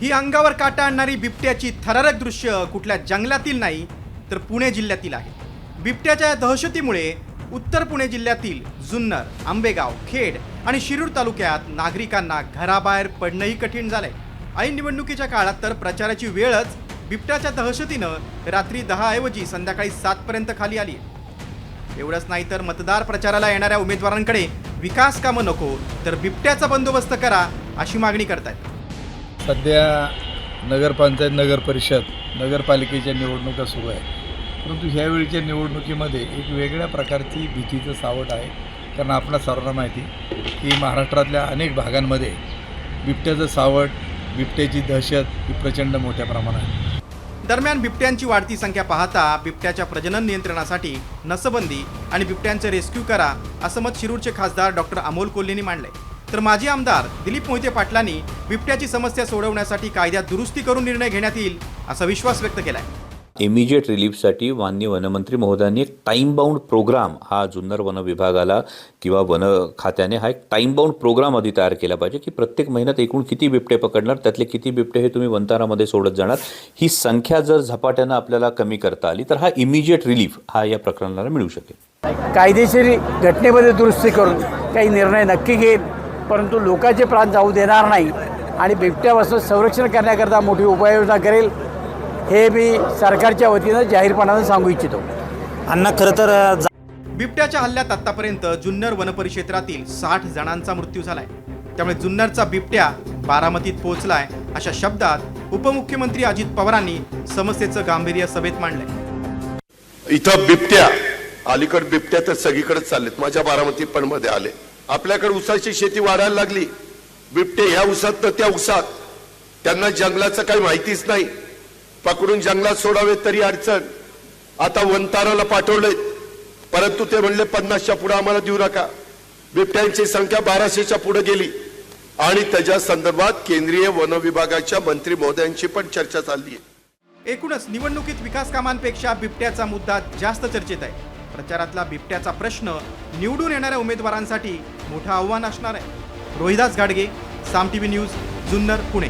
ही अंगावर काटा आणणारी बिबट्याची थरारक दृश्य कुठल्या जंगलातील नाही तर पुणे जिल्ह्यातील आहे. बिबट्याच्या दहशतीमुळे उत्तर पुणे जिल्ह्यातील जुन्नर आंबेगाव खेड आणि शिरूर तालुक्यात नागरिकांना घराबाहेर पडणंही कठीण झालंय. ऐन निवडणुकीच्या काळात तर प्रचाराची वेळच बिबट्याच्या दहशतीनं रात्री दहा ऐवजी संध्याकाळी सातपर्यंत खाली आली एवढंच नाही तर मतदार प्रचाराला येणाऱ्या उमेदवारांकडे विकास कामं नको तर बिबट्याचा बंदोबस्त करा अशी मागणी करतायत. सध्या नगरपंचायत नगर परिषद नगरपालिकेच्या निवडणुका सुरू आहेत. परंतु ह्यावेळीच्या निवडणुकीमध्ये एक वेगळ्या प्रकारची भीतीचं सावट आहे. कारण आपणा सर्वांना माहिती की महाराष्ट्रातल्या अनेक भागांमध्ये बिबट्याचं सावट बिबट्याची दहशत ही प्रचंड मोठ्या प्रमाणात. आहे दरम्यान बिबट्यांची वाढती संख्या पाहता बिबट्याच्या प्रजनन नियंत्रणासाठी नसबंदी आणि बिबट्यांचे रेस्क्यू करा असं मत शिरूरचे खासदार डॉक्टर अमोल कोल्हेंनी मांडले तर माजी आमदार दिलीप मोहिते पाटलांनी बिबट्याची समस्या सोडवण्यासाठी कायद्यात दुरुस्ती करून निर्णय घेण्यात येईल असा विश्वास व्यक्त केलाय. इमिजिएट रिलीफसाठी माननीय वनमंत्री महोदयांनी एक टाईम बाउंड प्रोग्राम हा जुन्नर वन विभागाला किंवा वन खात्याने हा एक टाईम बाउंड प्रोग्राम आधी तयार केला पाहिजे की प्रत्येक महिन्यात एकूण किती बिबटे पकडणार त्यातले किती बिबटे हे तुम्ही वंतारामध्ये सोडत जाणार ही संख्या जर झपाट्यानं आपल्याला कमी करता आली तर हा इमिजिएट रिलीफ हा या प्रकरणाला मिळू शकेल. कायदेशीर घटनेमध्ये दुरुस्ती करून काही निर्णय नक्की घेईल. परंतु लोकांचे प्राण जाऊ देणार नाही आणि बिबट्यापासून संरक्षण करण्याकरता मोठी उपाययोजना करेल हे मी सरकारच्या वतीनं जाहीरपणानं सांगू इच्छितो. अण्णा खरं तर बिबट्याच्या हल्ल्यात आतापर्यंत जुन्नर वनपरिक्षेत्रातील साठ जणांचा मृत्यू झालाय. त्यामुळे जुन्नरचा बिबट्या बारामतीत पोहोचलाय अशा शब्दात उपमुख्यमंत्री अजित पवारांनी समस्येचं गांभीर्य सभेत मांडलंय. इथं बिबट्या अलीकड बिबट्या तर सगळीकडेच चाललेत. माझ्या बारामती पण मध्ये आले. आपल्याकडे उसाची शेती वाढायला लागली. बिबटे ह्या उसात तर त्या उसात. त्यांना जंगलाचं काही माहितीच नाही. पकडून जंगलात सोडावे तरी अडचण. आता वंताराला पाठवले परंतु ते म्हणले पन्नासच्या पुढे आम्हाला देऊ नका. बिबट्यांची संख्या बाराशेच्या पुढे गेली. आणि त्याच्या संदर्भात केंद्रीय वन विभागाच्या मंत्री महोदयांची पण चर्चा चालली आहे. एकूणच निवडणुकीत विकास कामांपेक्षा बिबट्याचा मुद्दा जास्त चर्चेत आहे. प्रचारातला बिबट्याचा प्रश्न निवडून येणाऱ्या उमेदवारांसाठी मोठं आव्हान असणार आहे. Rohidas Gadge Saam T V news Junnar Pune.